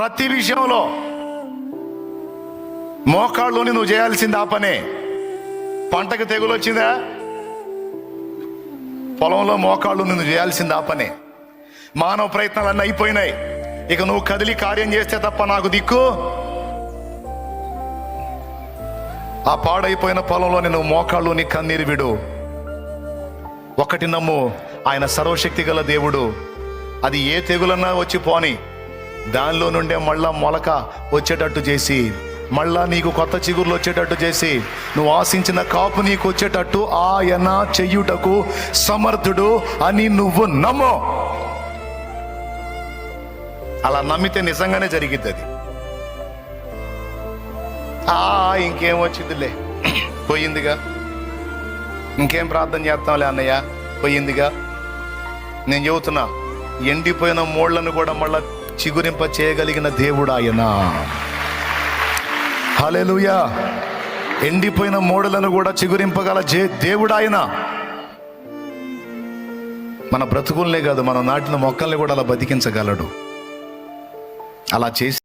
ప్రతి విషయంలో మోకాళ్ళలోని నువ్వు చేయాల్సింది ఆ పనే. పంటకు తెగులు వచ్చిందా? పొలంలో మోకాళ్ళు నువ్వు చేయాల్సింది ఆ పనే. మానవ ప్రయత్నాలన్నీ అయిపోయినాయి. ఇక నువ్వు కదిలి కార్యం చేస్తే తప్ప నాకు దిక్కు? ఆ పాడైపోయిన పొలంలో నువ్వు మోకాళ్ళు నీ కన్నీరు విడు. ఒకటి నమ్ము ఆయన సర్వశక్తి గల దేవుడు. అది ఏ తెగులన్నా వచ్చి పోని. దానిలో నుండే మళ్ళా మొలక వచ్చేటట్టు చేసి మళ్ళా నీకు కొత్త చిగుర్లు వచ్చేటట్టు చేసి నువ్వు ఆశించిన కాపు నీకు వచ్చేటట్టు ఆయన చెయ్యుటకు సమర్థుడు అని నువ్వు నమ్ము. అలా నమ్మితే నిజంగానే జరిగిద్ది అది ఆ ఇంకేం వచ్చిందిలే. పోయిందిగా. ఇంకేం ప్రార్థన చేస్తాంలే అన్నయ్య? పోయిందిగా. నేను చెబుతున్నా ఎండిపోయిన మోళ్ళను కూడా మళ్ళీ చిగురింప చేయగలిగిన దేవుడు ఆయన హల్లెలూయా. ఎండిపోయిన మోడలను కూడా చిగురింపగల జే దేవుడు ఆయన మన బ్రతుకుల్నే కాదు మనం నాటిన మొక్కల్ని కూడా అలా బతికించగలడు. అలా చేసి